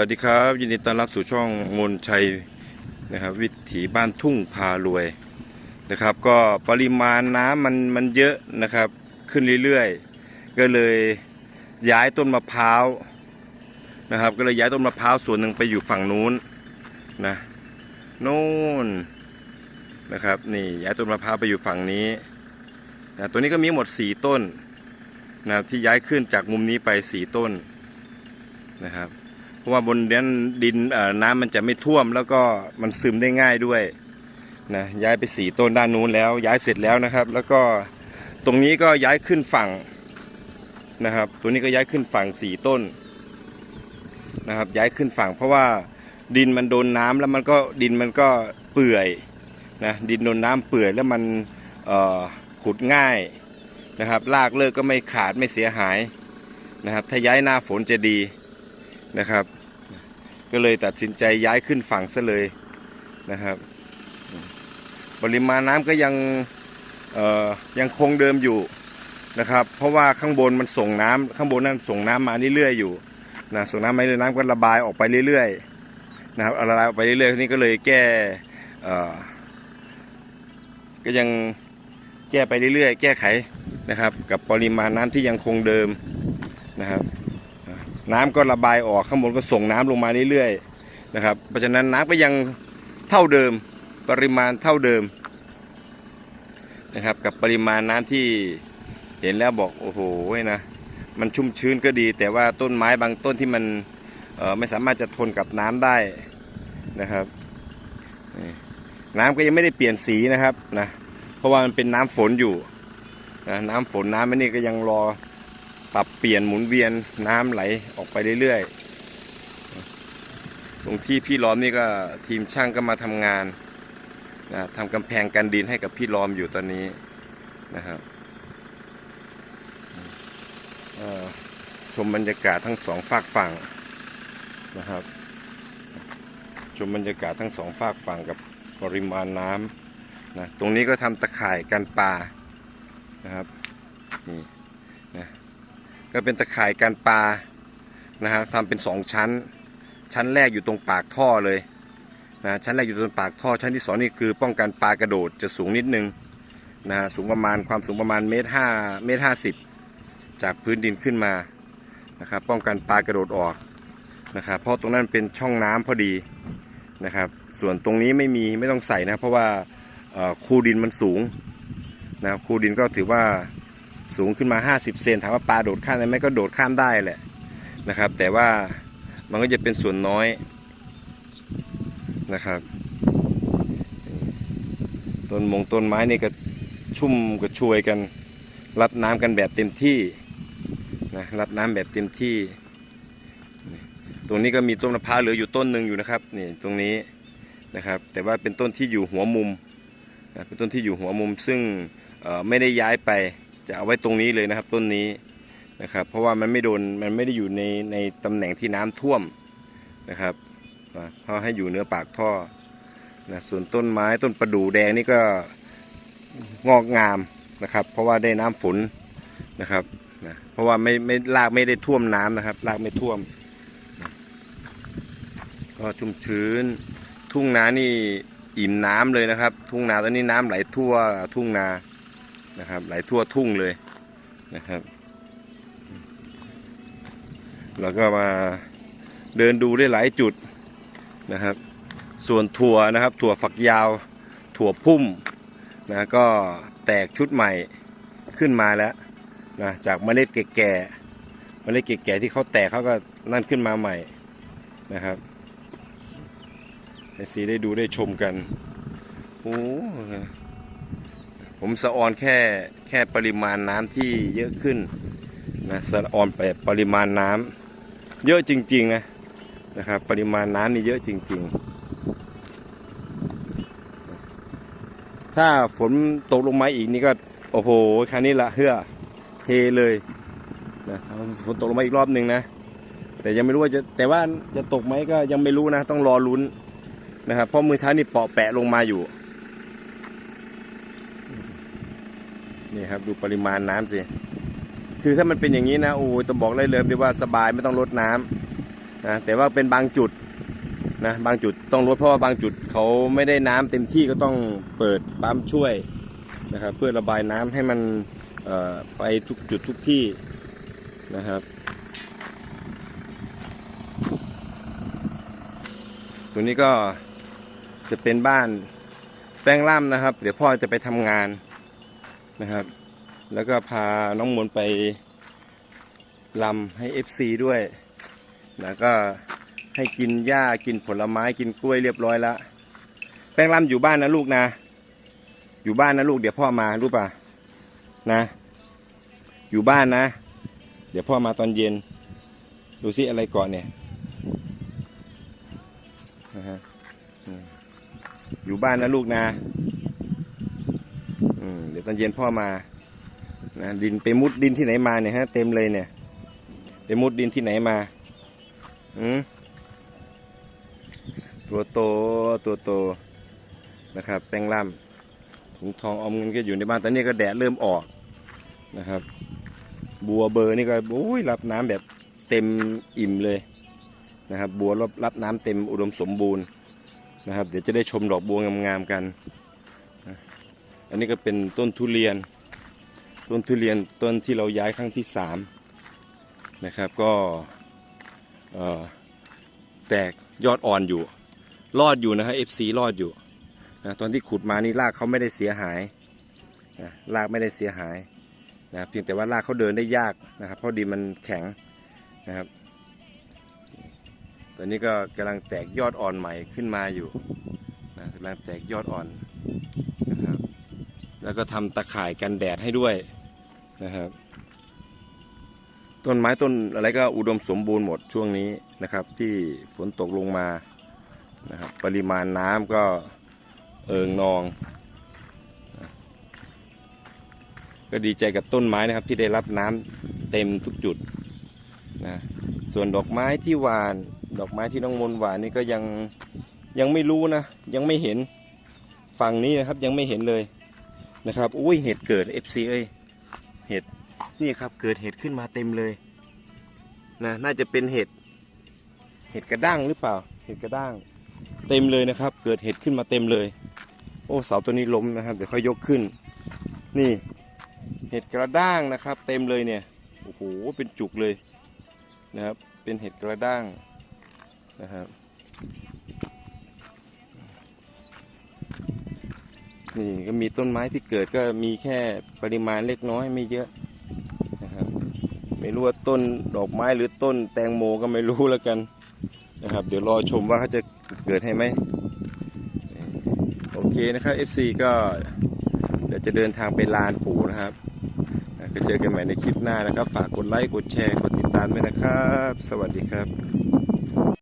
วัสดีครับ ยินดีต้อนรับสู่ช่องมนชัยนะครับ วิถีบ้านทุ่งพารวยนะครับ ก็ปริมาณน้ำมันมันเยอะนะครับ ขึ้นเรื่อยๆ ก็เลยย้ายต้นมะพร้าวนะครับ ก็เลยย้ายต้นมะพร้าวส่วนหนึ่งไปอยู่ฝั่งนู้นนะโน่นนะครับ นี่ย้ายต้นมะพร้าวไปอยู่ฝั่งนี้นะตัวนี้ก็มีหมดสี่ต้นนะครับที่ย้ายขึ้นจากมุมนี้ไปสี่ต้นนะครับ เพราะว่าบนนั้นดินน้ำมันจะไม่ท่วม แล้วก็มันซึมได้ง่ายด้วยนะย้ายไปสี่ต้นด้านนู้นแล้ว ย้ายเสร็จแล้วนะครับ แล้วก็ตรงนี้ก็ย้ายขึ้นฝั่งนะครับ ตัวนี้ก็ย้ายขึ้นฝั่งสี่ต้นนะครับ ย้ายขึ้นฝั่ง เพราะว่าดินมันโดนน้ำแล้วมันก็ดินมันก็เปื่อยนะดินโดนน้ำเปื่อยแล้วมันขุดง่ายนะครับรากเลิกก็ไม่ขาดไม่เสียหายนะครับ ถ้าย้ายหน้าฝนจะดีนะครับ ก็เลยตัดสินใจย้ายขึ้นฝั่งซะเลยนะครับ ปริมาณน้ำก็ยังยังคงเดิมอยู่นะครับ เพราะว่าข้างบนมันส่งน้ำข้างบนนั้นส่งน้ำมาเรื่อยๆอยู่นะส่งน้ำมาเรื่อยน้ำก็ระบายออกไปเรื่อยๆนะครับระบายออกไปเรื่อยๆทีนี้ก็เลยแก่ก็ยังแก้ไปเรื่อยๆ แก้ไขนะครับ กับปริมาณน้ำที่ยังคงเดิมนะครับ น้ำก็ระบายออกข้างบนก็ส่งน้ำลงมาเรื่อยๆนะครับ เพราะฉะนั้นน้ำก็ยังเท่าเดิมปริมาณเท่าเดิมนะครับ กับปริมาณน้ำที่เห็นแล้วบอกโอ้โหนะมันชุ่มชื้นก็ดี แต่ว่าต้นไม้บางต้นที่มันไม่สามารถจะทนกับน้ำได้นะครับนี่น้ำก็ยังไม่ได้เปลี่ยนสีนะครับนะเพราะว่ามันเป็นน้ำฝนอยู่นะน้ำฝนน้ำมันนี่ก็ยังรอ ปรับเปลี่ยนหมุนเวียนน้ำไหลออกไปเรื่อยๆ ตรงที่พี่ล้อมนี่ก็ทีมช่างก็มาทำงานนะทำกำแพงกันดินให้กับพี่ล้อมอยู่ตอนนี้นะครับชมบรรยากาศทั้งสองฝากฝั่งนะครับ ชมบรรยากาศทั้งสองฝากฝั่งกับปริมาณน้ำนะตรงนี้ก็ทำตะข่ายกันปลานะครับนี่นะ ก็เป็นตะข่ายการปลานะฮะทำเป็นสองชั้น ชั้นแรกอยู่ตรงปากท่อเลยนะชั้นแรกอยู่ตรงปากท่อ ชั้นที่สองนี่คือป้องกันปลากระโดดจะสูงนิดนึงนะฮะสูงประมาณความสูงประมาณเมตรห้าเมตรห้าสิบจากพื้นดินขึ้นมานะครับป้องกันปลากระโดดออกนะครับเพราะตรงนั้นเป็นช่องน้ำพอดีนะครับ ส่วนตรงนี้ไม่มีไม่ต้องใส่นะเพราะว่าคูดินมันสูงนะครูดินก็ถือว่า สูงขึ้นมา 50 เซนถามว่าปลาโดดข้ามได้ไหมก็โดดข้ามได้แหละนะครับ แต่ว่ามันก็จะเป็นส่วนน้อยนะครับต้นมงต้นไม้นี่ก็ชุ่มก็ช่วยกัน รับน้ำกันแบบเต็มที่นะรับน้ำแบบเต็มที่ ตรงนี้ก็มีต้นมะพร้าวเหลืออยู่ต้นหนึ่งอยู่นะครับนี่ตรงนี้นะครับ แต่ว่าเป็นต้นที่อยู่หัวมุมนะเป็นต้นที่อยู่หัวมุมซึ่งไม่ได้ย้ายไป จะเอาไว้ตรงนี้เลยนะครับต้นนี้นะครับ เพราะว่ามันไม่โดนมันไม่ได้อยู่ในในตำแหน่งที่น้ำท่วมนะครับเพราะให้อยู่เนื้อปากท่อนะส่วนต้นไม้ต้นประดู่แดงนี่ก็งอกงามนะครับ เพราะว่าได้น้ำฝนนะครับนะเพราะว่าไม่ไม่รากไม่ได้ท่วมน้ำนะครับรากไม่ท่วม ก็ชุ่มชื้น ทุ่งนานี่อิ่มน้ำเลยนะครับ ทุ่งนาตอนนี้น้ำไหลทั่วทุ่งนา นะครับ ไหลทั่วทุ่งเลยนะครับ แล้วก็มาเดินดูได้หลายจุดนะครับ ส่วนถั่วนะครับ ถั่วฝักยาว ถั่วพุ่มนะก็แตกชุดใหม่ขึ้นมาแล้วนะจากเมล็ดแก่ๆเมล็ดแก่ๆที่เขาแตกเขาก็นั่นขึ้นมาใหม่นะครับให้สีได้ดูได้ชมกันโอ้ ผมสะออนแค่แค่ปริมาณน้ำที่เยอะขึ้นนะสะออนไปปริมาณน้ำเยอะจริง ๆ นะนะครับปริมาณน้ำนี่เยอะจริง ๆ ถ้าฝนตกลงมาอีกนี่ก็โอ้โหครั้นี้ละเฮือเฮเลยนะฝนตกลงมาอีกรอบหนึ่งนะ แต่ยังไม่รู้ว่าจะแต่ว่าจะตกไหมก็ยังไม่รู้นะ ต้องรอลุ้นนะครับเพราะมือเช้านี่เปาะแปะลงมาอยู่ นี่ครับดูปริมาณน้ำสิ คือถ้ามันเป็นอย่างนี้นะโอ้ยต้องบอกได้เลยดีว่าสบายไม่ต้องลดน้ำนะแต่ว่าเป็นบางจุดนะบางจุดต้องลดเพราะว่าบางจุดเขาไม่ได้น้ำเต็มที่ก็ต้องเปิดปั๊มช่วยนะครับเพื่อระบายน้ำให้มันไปทุกจุดทุกที่นะครับ ตัวนี้ก็จะเป็นบ้านแป้งล่ำนะครับ เดี๋ยวพ่อจะไปทำงาน นะครับ แล้วก็พาน้องมนต์ไปลำให้ FC ด้วย แล้วก็ให้กินหญ้ากินผลไม้กินกล้วยเรียบร้อยแล้วแป้งล่ำอยู่บ้านนะลูกนะ อยู่บ้านนะลูกเดี๋ยวพ่อมารู้ป่ะนะ อยู่บ้านนะ เดี๋ยวพ่อมาตอนเย็น ดูซิอะไรก่อนเนี่ยนะฮะอยู่บ้านนะลูกนะ ตอนเย็นพ่อมานะดินไปมุดดินที่ไหนมาเนี่ยฮะเต็มเลยเนี่ย ไปมุดดินที่ไหนมาอืมตัวโตตัวโตนะครับ แป้งล่ำถุงทองอมเงินก็อยู่ในบ้านตอนนี้ก็แดดเริ่มออกนะครับ บัวเบอร์นี่ก็โอ้ยรับน้ำแบบเต็มอิ่มเลยนะครับ บัวรับรับน้ำเต็มอุดมสมบูรณ์นะครับ เดี๋ยวจะได้ชมดอกบัวงามๆกัน อันนี้ก็เป็นต้นทุเรียน ต้นทุเรียนต้นที่เราย้ายครั้งที่สามนะครับก็แตกยอดอ่อนอยู่ รอดอยู่นะฮะ FC รอดอยู่นะตอนที่ขุดมานี่รากเขาไม่ได้เสียหายนะรากไม่ได้เสียหายนะเพียงแต่ว่ารากเขาเดินได้ยากนะครับ เพราะดินมันแข็งนะครับ ตอนนี้ก็กำลังแตกยอดอ่อนใหม่ขึ้นมาอยู่นะกำลังแตกยอดอ่อน แล้วก็ทำตะข่ายกันแดดให้ด้วยนะครับ ต้นไม้ต้นอะไรก็อุดมสมบูรณ์หมดช่วงนี้นะครับ ที่ฝนตกลงมานะครับ ปริมาณน้ำก็เอิงนอง ก็ดีใจกับต้นไม้นะครับที่ได้รับน้ำเต็มทุกจุดนะส่วนดอกไม้ที่หวาน ดอกไม้ที่น้องมนหวานนี่ก็ยังยังไม่รู้นะ ยังไม่เห็นฝั่งนี้นะครับยังไม่เห็นเลย นะครับอุ้ยเห็ดเกิด FC เอ้ยเห็ดนี่ครับเกิดเห็ดขึ้นมาเต็มเลยนะน่าจะเป็นเห็ดเห็ดกระด้างหรือเปล่า เห็ดกระด้าง เต็มเลยนะครับ เกิดเห็ดขึ้นมาเต็มเลย โอ้เสาตัวนี้ล้มนะครับเดี๋ยวค่อยยกขึ้น นี่ เห็ดกระด้างนะครับ เต็มเลยเนี่ยโอ้โหเป็นจุกเลยนะครับ เป็นเห็ดกระด้างนะครับ นี่ก็มีต้นไม้ที่เกิดก็มีแค่ปริมาณเล็กน้อยไม่เยอะนะครับไม่รู้ว่าต้นดอกไม้หรือต้นแตงโมก็ไม่รู้แล้วกันนะครับ เดี๋ยวรอชมว่าเขาจะเกิดให้ไหมโอเคนะครับ FC ก็เดี๋ยวจะเดินทางไปลานปู่นะครับก็เจอกันใหม่ในคลิปหน้านะครับ ฝากกดไลค์กดแชร์กดติดตามด้วยนะครับ สวัสดีครับ